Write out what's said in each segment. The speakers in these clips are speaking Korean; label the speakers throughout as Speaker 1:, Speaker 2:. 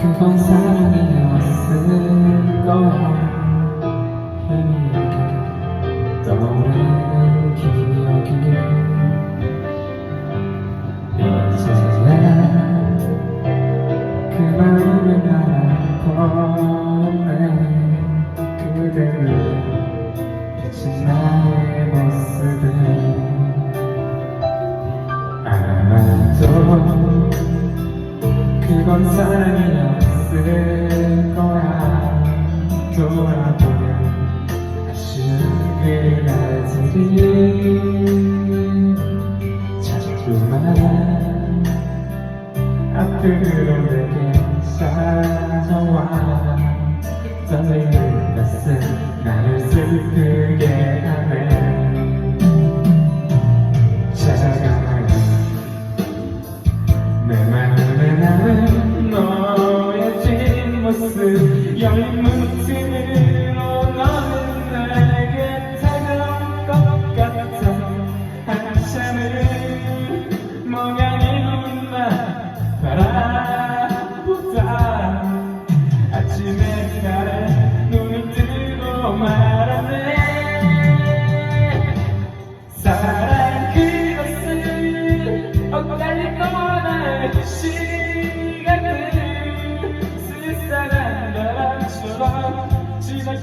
Speaker 1: 그건 사랑이었을 거야 그건 사랑이었을 거야. 돌아보면 아쉬운 그날들이 자꾸만 앞으로 내게 찾아와 떨리는 가슴 나를 슬프게 하네 모습 열린 문틈으로 너는 내게 다가올 것 같아. 한참을 멍하니 눈만 바라보다 아침 햇살에 눈을 뜨고 말았네. 사랑 그것을 엇갈릴 시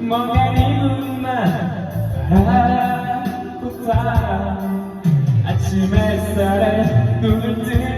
Speaker 1: 멍하니 눈만 바라보다 아침 햇살에 눈을 뜨